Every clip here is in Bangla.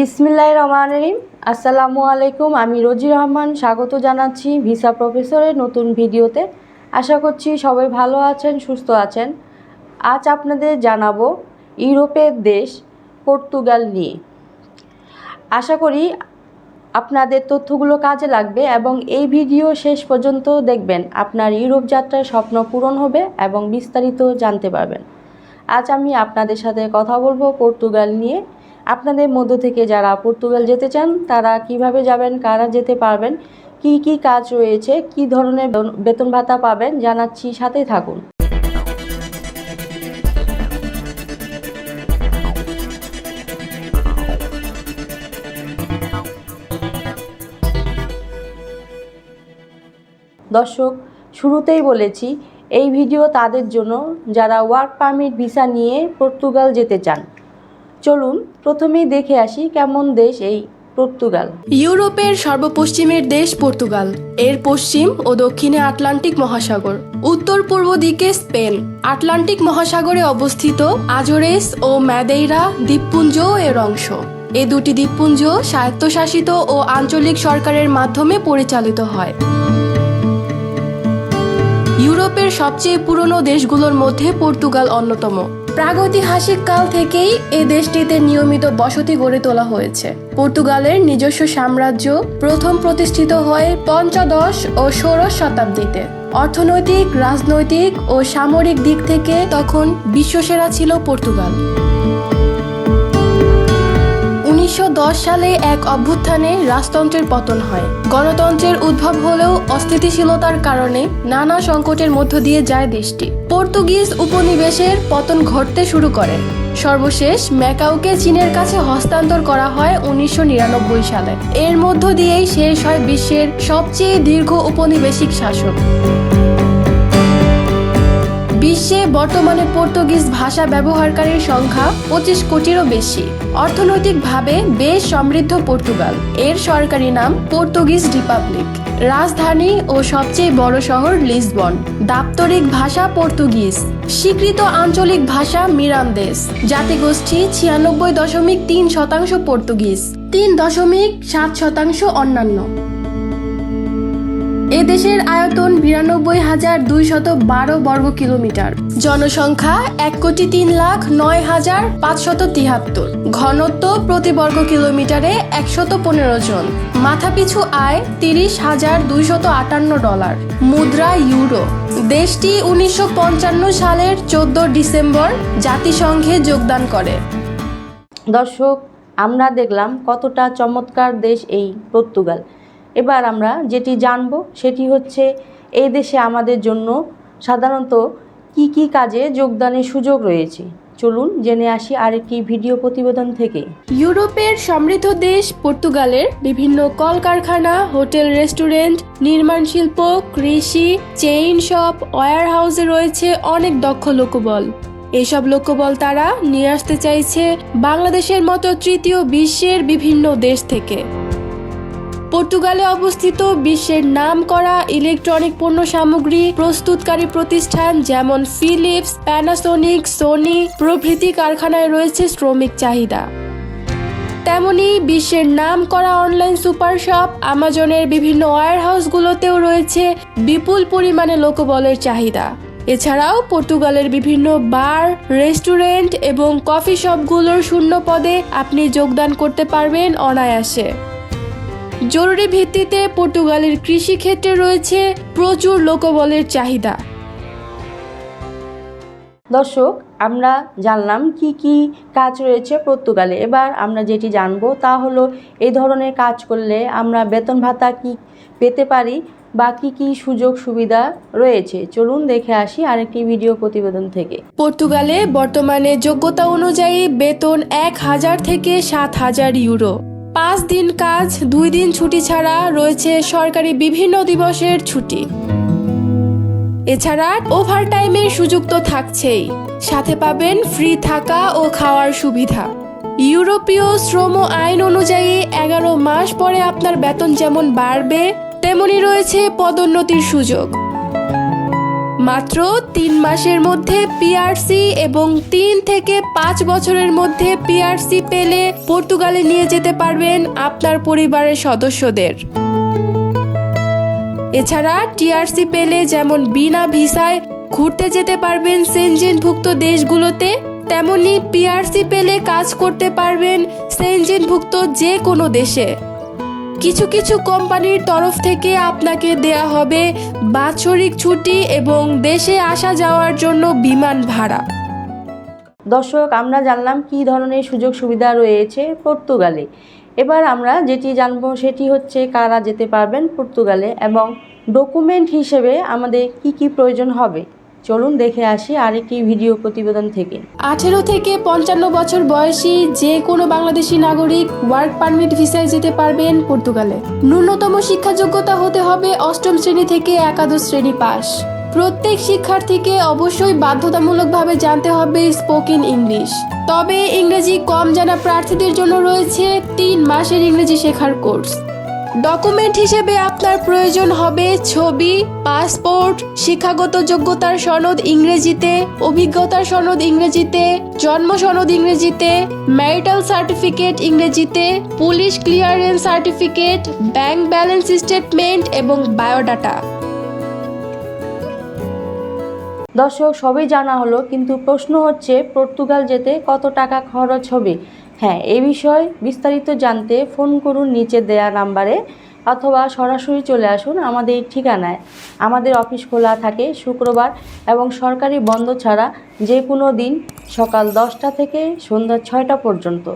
বিসমিল্লাহ রহমান রহিম। আসসালামু আলাইকুম, আমি রোজি রহমান। স্বাগত জানাচ্ছি ভিসা প্রফেসরের নতুন ভিডিওতে। আশা করছি সবাই ভালো আছেন, সুস্থ আছেন। আজ আপনাদের জানাব ইউরোপের দেশ পর্তুগাল নিয়ে। আশা করি আপনাদের তথ্যগুলো কাজে লাগবে এবং এই ভিডিও শেষ পর্যন্ত দেখবেন। আপনার ইউরোপ যাত্রার স্বপ্ন পূরণ হবে এবং বিস্তারিত জানতে পারবেন। আজ আমি আপনাদের সাথে কথা বলব পর্তুগাল নিয়ে। আপনাদের মধ্য থেকে যারা পর্তুগাল যেতে চান, তারা কীভাবে যাবেন, কারা যেতে পারবেন, কি কি কাজ রয়েছে, কি ধরনের বেতন- ভাতা পাবেন, জানাচ্ছি সাথে থাকুন। দর্শক, শুরুতেই বলেছি, এই ভিডিও তাদের জন্য, যারা ওয়ার্ক পারমিট ভিসা নিয়ে পর্তুগাল যেতে চান চলুন প্রথমেই দেখে আসি কেমন দেশ এই পর্তুগাল। ইউরোপের সর্বপশ্চিমের দেশ পর্তুগাল। এর পশ্চিম ও দক্ষিণে আটলান্টিক মহাসাগর। উত্তর পূর্ব দিকে স্পেন। আটলান্টিক মহাসাগরে অবস্থিত আজোরেস ও ম্যাদেইরা দ্বীপপুঞ্জ এর অংশ। এ দুটি দ্বীপপুঞ্জ স্বায়ত্তশাসিত ও আঞ্চলিক সরকারের মাধ্যমে পরিচালিত হয়। ইউরোপের সবচেয়ে পুরনো দেশগুলোর মধ্যে পর্তুগাল অন্যতম। প্রাগৈতিহাসিক কাল থেকেই এই দেশটিতে নিয়মিত বসতি গড়ে তোলা হয়েছে। পর্তুগালের নিজস্ব সাম্রাজ্য প্রথম প্রতিষ্ঠিত হয় পঞ্চদশ ও ষোড়শ শতাব্দীতে। অর্থনৈতিক, রাজনৈতিক ও সামরিক দিক থেকে তখন বিশ্বসেরা ছিল পর্তুগাল। উনিশশো সালে এক অভ্যুত্থানে রাজতন্ত্রের পতন হয়। গণতন্ত্রের উদ্ভব হলেও অস্থিতিশীলতার কারণে নানা সংকটের মধ্য দিয়ে যায় দেশটি। পর্তুগিজ উপনিবেশের পতন ঘটতে শুরু করে। সর্বশেষ ম্যাকাউকে চীনের কাছে হস্তান্তর করা হয় উনিশশো নিরানব্বই সালে। এর মধ্য দিয়েই শেষ হয় বিশ্বের সবচেয়ে দীর্ঘ উপনিবেশিক শাসক। বিশ্বে বর্তমানে পর্তুগিজ ভাষা ব্যবহারকারীর সংখ্যা পঁচিশ কোটিরও বেশি। অর্থনৈতিকভাবে বেশ সমৃদ্ধ পর্তুগাল। এর সরকারি নাম পর্তুগিজ রিপাবলিক। রাজধানী ও সবচেয়ে বড় শহর লিসবন। দাপ্তরিক ভাষা পর্তুগিজ। স্বীকৃত আঞ্চলিক ভাষা মিরান্দেস জাতিগোষ্ঠী ছিয়ানব্বই দশমিক তিন শতাংশ পর্তুগিজ। তিন দশমিক সাত শতাংশ অন্যান্য। এ দেশের আয়তন বিরানব্বই হাজার দুইশত বারো বর্গ কিলোমিটার জনসংখ্যা এক কোটি তিন লাখ নয় হাজার পাঁচশত তিহাত্তর। ঘনত্ব প্রতি বর্গ কিলোমিটারে একশত পনেরো জন। মাথাপিছু আয় তিরিশ হাজার দুইশত আটান্ন ডলার। মুদ্রা ইউরো। দেশটি উনিশশো পঞ্চান্ন সালের চোদ্দ ডিসেম্বর জাতিসংঘে যোগদান করে। দর্শক, আমরা দেখলাম কতটা চমৎকার দেশ এই পর্তুগাল। এবার আমরা যেটি জানব সেটি হচ্ছে এই দেশে আমাদের জন্য সাধারণত কি কি কাজে যোগদানের সুযোগ রয়েছে। চলুন জেনে আসি আরেকটি ভিডিও প্রতিবেদন থেকে। ইউরোপের সমৃদ্ধ দেশ পর্তুগালের বিভিন্ন কলকারখানা, হোটেল, রেস্টুরেন্ট, নির্মাণ শিল্প, কৃষি, চেইন শপ ওয়্যার হাউসে রয়েছে অনেক দক্ষ লোকবল। এসব লোকবল তারা নিয়ে আসতে চাইছে বাংলাদেশের মতো তৃতীয় বিশ্বের বিভিন্ন দেশ থেকে। পর্তুগালে অবস্থিত বিশ্বের নামকরা ইলেকট্রনিক পণ্য সামগ্রী প্রস্তুতকারী প্রতিষ্ঠান যেমন ফিলিপস প্যানাসোনিক সোনি প্রভৃতি কারখানায় রয়েছে শ্রমিক চাহিদা। তেমনি বিশ্বের নামকরা অনলাইন সুপার শপ, আমাজনের বিভিন্ন ওয়্যার হাউসগুলোতেও রয়েছে বিপুল পরিমাণে লোকবলের চাহিদা। এছাড়াও পর্তুগালের বিভিন্ন বার, রেস্টুরেন্ট এবং কফি শপগুলোর শূন্য পদে আপনি যোগদান করতে পারবেন অনায়াসে। জরুরি ভিত্তিতে পর্তুগালের কৃষি ক্ষেত্রে রয়েছে প্রচুর লোকবলের চাহিদা। দর্শক আমরা জানলাম কি কি কাজ রয়েছে পর্তুগালে। এবার আমরা যেটি জানব তা হলো এই ধরনের কাজ করলে আমরা বেতন ভাতা কি পেতে পারি বা কী কী সুযোগ সুবিধা রয়েছে? চলুন দেখে আসি আরেকটি ভিডিও প্রতিবেদন থেকে। পর্তুগালে বর্তমানে যোগ্যতা অনুযায়ী বেতন এক হাজার থেকে সাত হাজার ইউরো। পাঁচ দিন কাজ, দুই দিন ছুটি ছাড়া রয়েছে সরকারি বিভিন্ন দিবসের ছুটি। এছাড়া ওভারটাইমের সুযোগ তো থাকছেই। সাথে পাবেন ফ্রি থাকা ও খাওয়ার সুবিধা। ইউরোপীয় শ্রম আইন অনুযায়ী এগারো মাস পরে আপনার বেতন যেমন বাড়বে, তেমনি রয়েছে পদোন্নতির সুযোগ। মাত্র তিন মাসের মধ্যে পিআরসি এবং তিন থেকে পাঁচ বছরের মধ্যে পিআরসি পেলে পর্তুগালে নিয়ে যেতে পারবেন আপনার পরিবারের সদস্যদের। এছাড়া টিআরসি পেলে যেমন বিনা ভিসায় ঘুরতে যেতে পারবেন সেনজেনভুক্ত দেশগুলোতে, তেমনি পিআরসি পেলে কাজ করতে পারবেন সেনজেনভুক্ত যে কোনো দেশে। কিছু কিছু কোম্পানির তরফ থেকে আপনাকে দেয়া হবে বাৎসরিক ছুটি এবং দেশে আসা যাওয়ার জন্য বিমান ভাড়া। দর্শক, আমরা জানলাম কি ধরনের সুযোগ সুবিধা রয়েছে পর্তুগালে। এবার আমরা যেটি জানব সেটি হচ্ছে কারা যেতে পারবেন পর্তুগালে এবং ডকুমেন্ট হিসেবে আমাদের কি কি প্রয়োজন হবে। চলুন দেখে আসি আরেকটি ভিডিও প্রতিবেদন থেকে। আঠেরো থেকে পঞ্চান্ন বছর বয়সী যে কোনো বাংলাদেশি নাগরিক ওয়ার্ক পারমিট ভিসায় যেতে পারবেন পর্তুগালে। ন্যূনতম শিক্ষা যোগ্যতা হতে হবে অষ্টম শ্রেণি থেকে একাদশ শ্রেণি পাস। প্রত্যেক শিক্ষার্থীকে অবশ্যই বাধ্যতামূলকভাবে জানতে হবে স্পোকেন ইংলিশ। তবে ইংরেজি কম জানা প্রার্থীদের জন্য রয়েছে তিন মাসের ইংরেজি শেখার কোর্স। ডকুমেন্ট হিসেবে আপনার প্রয়োজন হবে ছবি পাসপোর্ট শিক্ষাগত যোগ্যতার সনদ ইংরেজিতে, অভিজ্ঞতার সনদ ইংরেজিতে, জন্ম সনদ ইংরেজিতে ম্যারিটাল সার্টিফিকেট ইংরেজিতে police clearance certificate bank balance statement এবং বায়োডাটা দর্শক, সবই জানা হলো, কিন্তু প্রশ্ন হচ্ছে পর্তুগাল যেতে কত টাকা খরচ হবে? হ্যাঁ এই বিষয়ে বিস্তারিত জানতে ফোন করুন নিচে দেয়া নাম্বারে অথবা সরাসরি চলে আসুন আমাদের ঠিকানায়। আমাদের অফিস খোলা থাকে শুক্রবার এবং সরকারি বন্ধ ছাড়া যে কোনো দিন সকাল দশটা থেকে সন্ধ্যা ছয়টা পর্যন্ত।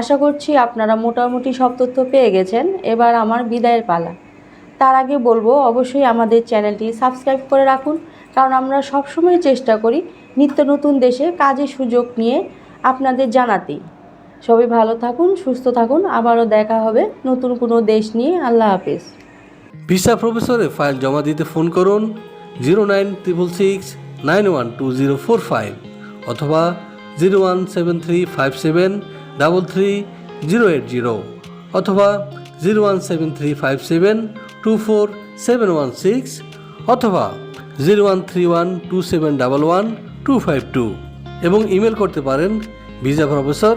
আশা করছি আপনারা মোটামুটি সব তথ্য পেয়ে গেছেন। এবার আমার বিদায়ের পালা। তার আগে বলব, অবশ্যই আমাদের চ্যানেলটি সাবস্ক্রাইব করে রাখুন, কারণ আমরা সবসময় চেষ্টা করি নিত্য নতুন দেশে কাজের সুযোগ নিয়ে আপনাদের জানাতেই সবাই ভালো থাকুন, সুস্থ থাকুন। আবারও দেখা হবে নতুন কোনো দেশ নিয়ে। আল্লাহ হাফেজ। ভিসা প্রফেসরে ফাইল জমা দিতে ফোন করুন zero nine triple six nine one two zero four five অথবা zero one seven three five seven double three zero eight zero অথবা zero one seven three five seven two four seven one six অথবা zero one three one two seven double one two five two এবং ইমেল করতে পারেন visa professor